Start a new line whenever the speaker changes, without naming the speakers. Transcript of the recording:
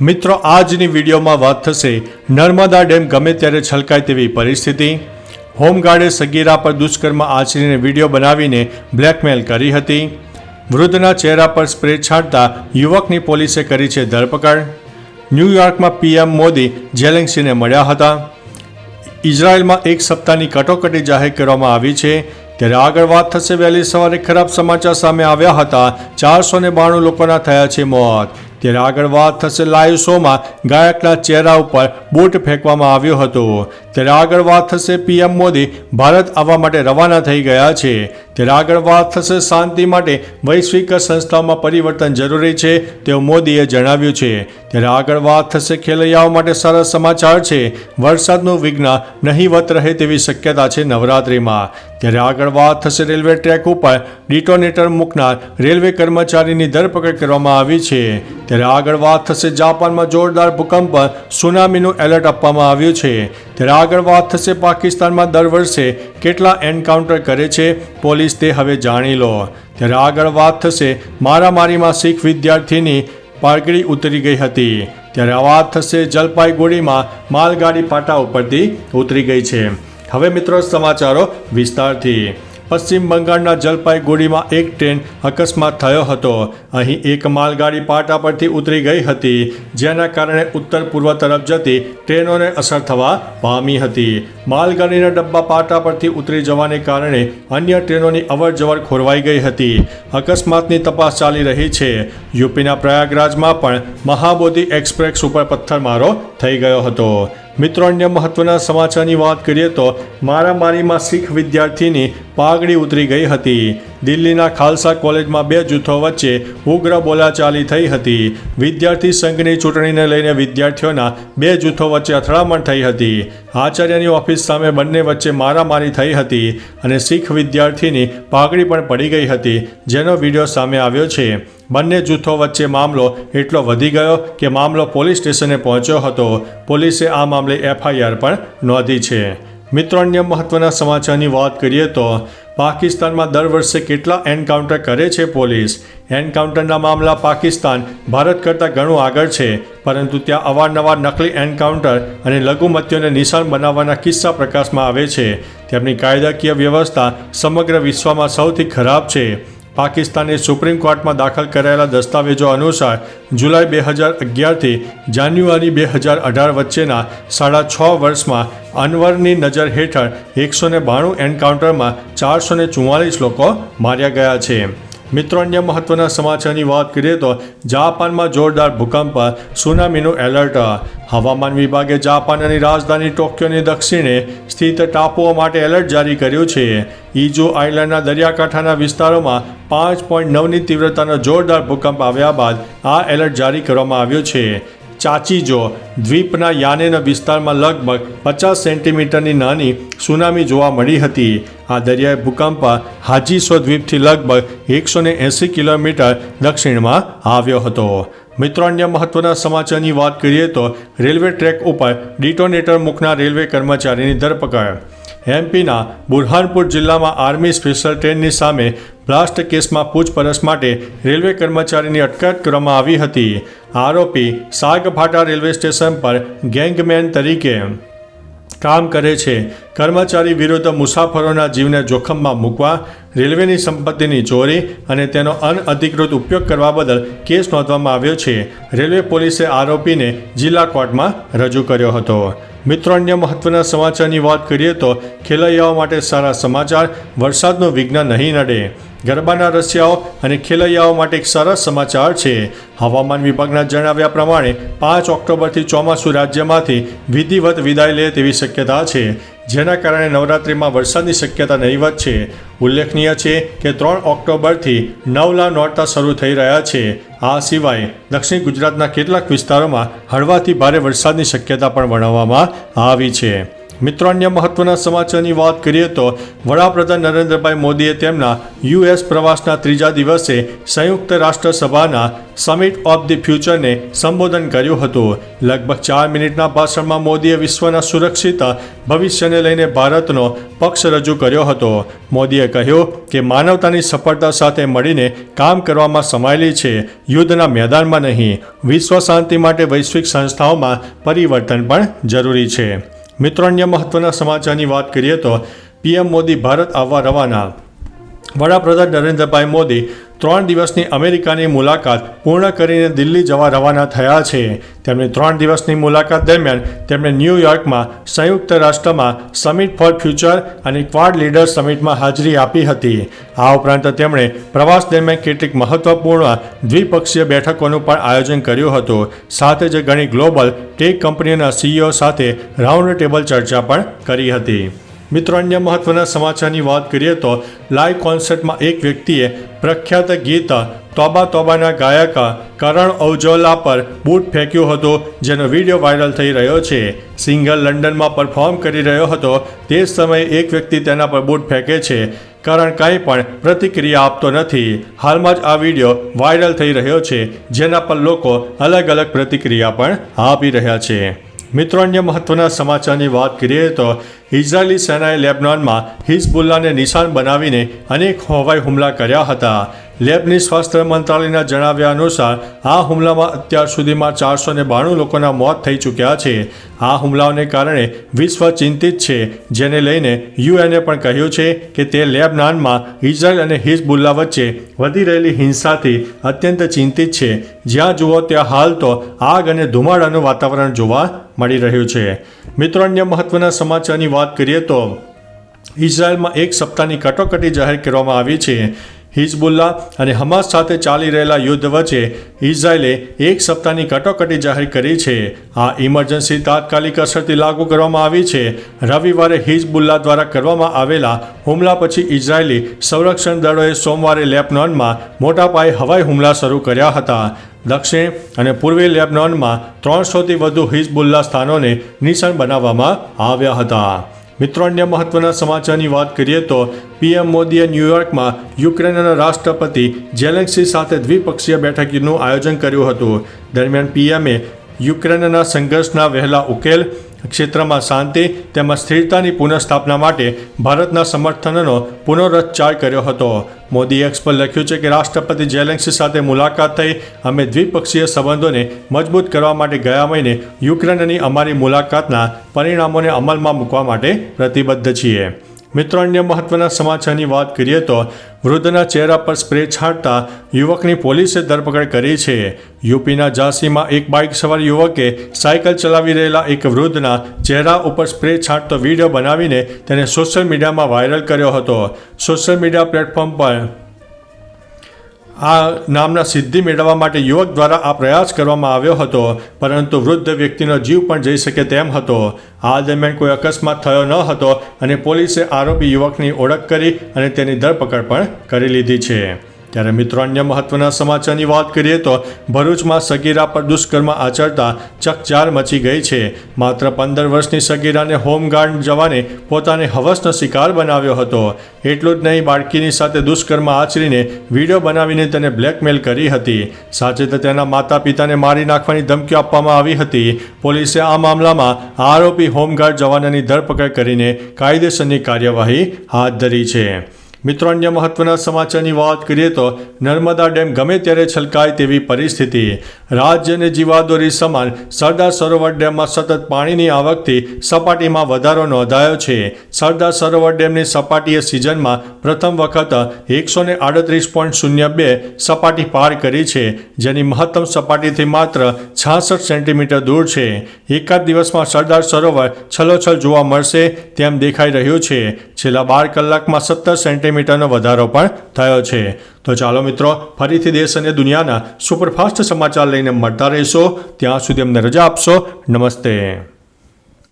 મિત્રો, આજની વિડીયોમાં વાત થશે નર્મદા ડેમ ગમે ત્યારે છલકાય તેવી પરિસ્થિતિ. હોમગાર્ડે સગીરા પર દુષ્કર્મ આચરીને વીડિયો બનાવીને બ્લેકમેલ કરી હતી. વૃદ્ધના ચહેરા પર સ્પ્રે છાંટતા યુવકની પોલીસે કરી છે ધરપકડ. ન્યૂયોર્કમાં પીએમ મોદી જેલેન્સીને મળ્યા હતા. ઇઝરાયલમાં એક સપ્તાહની કટોકટી જાહેર કરવામાં આવી છે. ત્યારે આગળ વાત થશે વહેલી સવારે ખરાબ સમાચાર સામે આવ્યા હતા. ચારસો ને બાણું લોકોના થયા છે મોત. ત્યારે આગળ વાત થશે લાઈવ શોમાં ગાયકના ચહેરા ઉપર બૂટ ફેંકવામાં આવ્યો હતો. ત્યારે આગળ વાત થશે પીએમ મોદી ભારત આવવા માટે રવાના થઈ ગયા છે. ત્યારે આગળ વાત થશે શાંતિ માટે વૈશ્વિક સંસ્થાઓમાં પરિવર્તન જરૂરી છે તેવું મોદીએ જણાવ્યું છે. ત્યારે આગળ વાત થશે ખેલૈયાઓ માટે સારા સમાચાર છે. વરસાદનું વિઘ્ન નહીવત રહે તેવી શક્યતા છે નવરાત્રિમાં. ત્યારે આગળ વાત થશે રેલવે ટ્રેક ઉપર ડિટોનેટર મૂકનાર રેલવે કર્મચારીની ધરપકડ કરવામાં આવી છે. ત્યારે આગળ વાત થશે જાપાનમાં જોરદાર ભૂકંપ સુનામીનું એલર્ટ આપવામાં આવ્યું છે. ત્યારે આગળ વાત થશે પાકિસ્તાનમાં દર વર્ષે કેટલા એન્કાઉન્ટર કરે છે પોલીસ તે હવે જાણી લો. ત્યારે આગળ વાત થશે મારામારીમાં શીખ વિદ્યાર્થીની પારગડી ઉતરી ગઈ હતી. ત્યારે આ વાત થશે જલપાઈગુડીમાં માલગાડી પાટા ઉપરથી ઉતરી ગઈ છે. હવે મિત્રો સમાચારો વિસ્તારથી. પશ્ચિમ બંગાળના જલપાઈગુડીમાં એક ટ્રેન અકસ્માત થયો હતો. અહીં એક માલગાડી પાટા પરથી ઉતરી ગઈ હતી, જેના કારણે ઉત્તર પૂર્વ તરફ જતી ટ્રેનોને અસર થવા પામી હતી. માલગાડીના ડબ્બા પાટા પરથી ઉતરી જવાને કારણે અન્ય ટ્રેનોની અવરજવર ખોરવાઈ ગઈ હતી. અકસ્માતની તપાસ ચાલી રહી છે. યુપીના પ્રયાગરાજમાં પણ મહાબોધિ એક્સપ્રેસ ઉપર પથ્થરમારો થઈ ગયો હતો. મિત્રો અન્ય મહત્વના સમાચારની વાત કરીએ તો મારામારીમાં શીખ વિદ્યાર્થીની પાઘડી ઉતરી ગઈ હતી. દિલ્હીના ખાલસા કોલેજમાં બે જૂથો વચ્ચે ઉગ્ર બોલાચાલી થઈ હતી. વિદ્યાર્થી સંઘની ચૂંટણીને લઈને વિદ્યાર્થીઓના બે જૂથો વચ્ચે અથડામણ થઈ હતી. આચાર્યની ઓફિસ સામે બંને વચ્ચે મારામારી થઈ હતી અને શીખ વિદ્યાર્થીની પાઘડી પણ પડી ગઈ હતી, જેનો વીડિયો સામે આવ્યો છે. બંને જૂથો વચ્ચે મામલો એટલો વધી ગયો કે મામલો પોલીસ સ્ટેશને પહોંચ્યો હતો. પોલીસે આ મામલે એફઆઈઆર પણ નોંધી છે. મિત્રો, અન્ય મહત્વના સમાચારની વાત કરીએ તો પાકિસ્તાનમાં દર વર્ષે કેટલા એન્કાઉન્ટર કરે છે પોલીસ? એન્કાઉન્ટરના મામલા પાકિસ્તાન, ભારત કરતાં ઘણું આગળ છે, પરંતુ ત્યાં અવારનવાર નકલી એન્કાઉન્ટર અને લઘુમતીઓને નિશાન બનાવવાના કિસ્સા પ્રકાશમાં આવે છે. તેમની કાયદાકીય વ્યવસ્થા સમગ્ર વિશ્વમાં સૌથી ખરાબ છે. પાકિસ્તાને સુપ્રીમ કોર્ટમાં દાખલ કરાયેલા દસ્તાવેજો અનુસાર જુલાઈ બે હજાર અગિયારથી જાન્યુઆરી બે હજાર અઢાર વચ્ચેના સાડા છ વર્ષમાં અનવરની નજર હેઠળ એકસો ને બાણું એન્કાઉન્ટરમાં ચારસો ને ચુમ્માલીસ લોકો માર્યા ગયા છે. મિત્રો, અન્ય મહત્વના સમાચારની વાત કરીએ તો જાપાનમાં જોરદાર ભૂકંપ, સુનામીનું એલર્ટ. હવામાન વિભાગે જાપાનની રાજધાની ટોક્યોની દક્ષિણે સ્થિત ટાપુઓ માટે એલર્ટ જારી કર્યું છે. ઇજો આઇલેન્ડના દરિયાકાંઠાના વિસ્તારોમાં પાંચ પોઈન્ટ નવની તીવ્રતાનો જોરદાર ભૂકંપ આવ્યા બાદ આ એલર્ટ જારી કરવામાં આવ્યો છે. ચાચીજો દ્વીપના યાનેના વિસ્તારમાં લગભગ પચાસ સેન્ટીમીટરની નાની સુનામી જોવા મળી હતી. આ દરિયાઈ ભૂકંપ હાજીસો દ્વીપથી લગભગ એકસો ને એંસી કિલોમીટર દક્ષિણમાં આવ્યો હતો. મિત્રો, અન્ય મહત્વના સમાચારની વાત કરીએ તો રેલવે ટ્રેક ઉપર ડિટોનેટર મૂકનાર રેલવે કર્મચારીની ધરપકડ. એમપીના બુરહાનપુર જિલ્લામાં આર્મી સ્પેશિયલ ટ્રેનની સામે બ્લાસ્ટ કેસમાં પૂછપરછ માટે રેલવે કર્મચારીની અટકાયત કરવામાં આવી હતી. આરોપી સાગભાટા રેલવે સ્ટેશન પર ગેંગમેન તરીકે કામ કરે છે. કર્મચારી વિરુદ્ધ મુસાફરોના જીવને જોખમમાં મૂકવા, રેલવેની સંપત્તિની ચોરી અને તેનો અનઅધિકૃત ઉપયોગ કરવા બદલ કેસ નોંધવામાં આવ્યો છે. રેલવે પોલીસે આરોપીને જિલ્લા કોર્ટમાં રજૂ કર્યો હતો. મિત્રો, અન્ય મહત્વના સમાચારની વાત કરીએ તો ખેલૈયાઓ માટે સારા સમાચાર, વરસાદનું વિઘ્ન નહીં નડે. ગરબાના રસિયાઓ અને ખેલૈયાઓ માટે એક સરસ સમાચાર છે. હવામાન વિભાગના જણાવ્યા પ્રમાણે પાંચ ઓક્ટોબરથી ચોમાસું રાજ્યમાંથી વિધિવત વિદાય લે તેવી શક્યતા છે. જેના કારણે નવરાત્રિમાં વરસાદની શક્યતા નહીવત છે. ઉલ્લેખનીય છે કે ત્રણ ઓક્ટોબરથી નવલા નોરતા શરૂ થઈ રહ્યા છે. આ સિવાય દક્ષિણ ગુજરાતના કેટલાક વિસ્તારોમાં હળવાથી ભારે વરસાદની શક્યતા પણ વર્ણવવામાં આવી છે. મિત્રો, અન્ય મહત્વના સમાચારની વાત કરીએ તો વડાપ્રધાન નરેન્દ્રભાઈ મોદીએ તેમના યુએસ પ્રવાસના ત્રીજા દિવસે સંયુક્ત રાષ્ટ્ર સભાના સમિટ ઓફ ધી ફ્યુચરને સંબોધન કર્યું હતું. લગભગ ચાર મિનિટના ભાષણમાં મોદીએ વિશ્વના સુરક્ષિત ભવિષ્યને લઈને ભારતનો પક્ષ રજૂ કર્યો હતો. મોદીએ કહ્યું કે માનવતાની સફળતા સાથે મળીને કામ કરવામાં સમાયેલી છે. યુદ્ધના મેદાનમાં નહીં, વિશ્વ શાંતિ માટે વૈશ્વિક સંસ્થાઓમાં પરિવર્તન પણ જરૂરી છે. મિત્રો, અન્ય મહત્વના સમાચારની વાત કરીએ તો પીએમ મોદી ભારત આવવા રવાના. વડાપ્રધાન નરેન્દ્રભાઈ મોદી ત્રણ દિવસની અમેરિકાની મુલાકાત પૂર્ણ કરીને દિલ્હી જવા રવાના થયા છે. તેમની ત્રણ દિવસની મુલાકાત દરમિયાન તેમણે ન્યૂયોર્કમાં સંયુક્ત રાષ્ટ્રમાં સમિટ ફોર ફ્યુચર અને ક્વાડ લીડર સમિટમાં હાજરી આપી હતી. આ ઉપરાંત તેમણે પ્રવાસ દરમિયાન કેટલીક મહત્વપૂર્ણ દ્વિપક્ષીય બેઠકોનું પણ આયોજન કર્યું હતું. સાથે જ ઘણી ગ્લોબલ ટેક કંપનીઓના સીઈઓ સાથે રાઉન્ડ ટેબલ ચર્ચા પણ કરી હતી. મિત્રો, અન્ય મહત્વના સમાચારની વાત કરીએ તો લાઈવ કોન્સર્ટમાં એક વ્યક્તિએ પ્રખ્યાત ગીત તોબા તોબાના ગાયક કરણ ઔજોલા પર બૂટ ફેંક્યું હતું, જેનો વીડિયો વાયરલ થઈ રહ્યો છે. સિંગર લંડનમાં પરફોર્મ કરી રહ્યો હતો. તે જ સમયે એક વ્યક્તિ તેના પર બૂટ ફેંકે છે. કરણ કંઈ પણ પ્રતિક્રિયા આપતો નથી. હાલમાં જ આ વીડિયો વાયરલ થઈ રહ્યો છે, જેના પર લોકો અલગ અલગ પ્રતિક્રિયા પણ આપી રહ્યા છે. મિત્રો, અન્ય મહત્વના સમાચારની વાત કરીએ તો ઇઝરાયેલી સેનાએ લેબનોનમાં હિઝબુલ્લાને નિશાન બનાવીને અનેક હવાઈ હુમલા કર્યા હતા. લેબની સ્વાસ્થ્ય મંત્રાલયના જણાવ્યા અનુસાર, આ હુમલામાં અત્યાર સુધીમાં ચારસો ને બાણું લોકોના મોત થઈ ચૂક્યા છે. આ હુમલાઓને કારણે વિશ્વ ચિંતિત છે, જેને લઈને યુએને પણ કહ્યું છે કે તે લેબનાનમાં ઇઝરાયલ અને હિઝબુલ્લા વચ્ચે વધી રહેલી હિંસાથી અત્યંત ચિંતિત છે. જ્યાં જુઓ ત્યાં હાલ તો આગ અને ધુમાડાનું વાતાવરણ જોવા મળી રહ્યું છે. મિત્રો, અન્ય મહત્વના સમાચારની વાત કરીએ તો ઇઝરાયલમાં એક સપ્તાહની કટોકટી જાહેર કરવામાં આવી છે. હિઝબુલ્લા અને હમાસ સાથે ચાલી રહેલા યુદ્ધ વચ્ચે ઇઝરાયેલે એક સપ્તાહની કટોકટી જાહેર કરી છે. આ ઇમરજન્સી તાત્કાલિક અસરથી લાગુ કરવામાં આવી છે. રવિવારે હિઝબુલ્લા દ્વારા કરવામાં આવેલા હુમલા પછી ઇઝરાયેલી સંરક્ષણ દળોએ સોમવારે લેબનોનમાં મોટા પાયે હવાઈ હુમલા શરૂ કર્યા હતા. દક્ષિણ અને પૂર્વી લેબનોનમાં ત્રણસોથી વધુ હિઝબુલ્લા સ્થાનોને નિશાન બનાવવામાં આવ્યા હતા. મિત્રો, અન્ય મહત્વના સમાચારની વાત કરીએ તો પીએમ મોદીએ ન્યૂયોર્કમાં યુક્રેનના રાષ્ટ્રપતિ જેલેન્સી સાથે દ્વિપક્ષીય બેઠકનું આયોજન કર્યું હતું. દરમિયાન પીએમએ યુક્રેનના સંઘર્ષના વહેલા ઉકેલ ક્ષેત્રમાં શાંતિ તેમજ સ્થિરતાની પુનઃસ્થાપના માટે ભારતના સમર્થનનો પુનરોચ્ચાર કર્યો હતો. મોદી એક્સ પર લખ્યું છે કે રાષ્ટ્રપતિ જેલેન્સી સાથે મુલાકાત થઈ અમે દ્વિપક્ષીય સંબંધોને મજબૂત કરવા માટે ગયા મહિને યુક્રેનની અમારી મુલાકાતના પરિણામોને અમલમાં મૂકવા માટે પ્રતિબદ્ધ છીએ. મિત્રો, અન્ય મહત્વના સમાચારની વાત કરીએ તો વૃદ્ધના ચહેરા પર સ્પ્રે છાંટતા યુવકની પોલીસે ધરપકડ કરી છે. યુપીના ઝાંસીમાં એક બાઇક સવાર યુવકે સાયકલ ચલાવી રહેલા એક વૃદ્ધના ચહેરા ઉપર સ્પ્રે છાંટતો વીડિયો બનાવીને તેને સોશિયલ મીડિયામાં વાયરલ કર્યો હતો. સોશિયલ મીડિયા પ્લેટફોર્મ પર આ નામના સિદ્ધિ મેળવવા માટે યુવક દ્વારા આ પ્રયાસ કરવામાં આવ્યો હતો, પરંતુ વૃદ્ધ વ્યક્તિનો જીવ પણ જઈ શકે તેમ હતો. આ દરમિયાન કોઈ અકસ્માત થયો ન હતો અને પોલીસે આરોપી યુવકની ઓળખ કરી અને તેની ધરપકડ પણ કરી લીધી છે. ત્યારે મિત્રો અન્ય મહત્વના સમાચારની વાત કરીએ તો ભરૂચમાં સગીરા પર દુષ્કર્મ આચરતા ચકચાર મચી ગઈ છે. માત્ર પંદર વર્ષની સગીરાને હોમગાર્ડ જવાને પોતાને હવસનો શિકાર બનાવ્યો હતો. એટલું જ નહીં, બાળકીની સાથે દુષ્કર્મ આચરીને વીડિયો બનાવીને તેને બ્લેકમેલ કરી હતી. સાચે તો તેના માતા પિતાને મારી નાખવાની ધમકીઓ આપવામાં આવી હતી. પોલીસે આ મામલામાં આરોપી હોમગાર્ડ જવાનની ધરપકડ કરીને કાયદેસરની કાર્યવાહી હાથ ધરી છે. મિત્રો, અન્ય મહત્વના સમાચારની વાત કરીએ તો નર્મદા ડેમ ગમે ત્યારે છલકાય તેવી પરિસ્થિતિ. રાજ્યની જીવાદોરી સમાન સરદાર સરોવર ડેમમાં સતત પાણીની આવકથી સપાટીમાં વધારો નોંધાયો છે. સરદાર સરોવર ડેમની સપાટીએ સિઝનમાં પ્રથમ વખત એકસો ને આડત્રીસ પોઈન્ટ શૂન્ય બે સપાટી પાર કરી છે, જેની મહત્તમ સપાટીથી માત્ર છાસઠ સેન્ટીમીટર દૂર છે. એકાદ દિવસમાં સરદાર સરોવર છલોછલ જોવા મળશે તેમ દેખાઈ રહ્યું છે. છેલ્લા બાર કલાકમાં સત્તર સેન્ટીમીટરનો વધારો પણ થયો છે. તો ચાલો મિત્રો, ફરીથી દેશ અને દુનિયાના સુપરફાસ્ટ સમાચાર લઈને મળતા રહીશો. ત્યાં સુધી અમને રજા આપશો. નમસ્તે.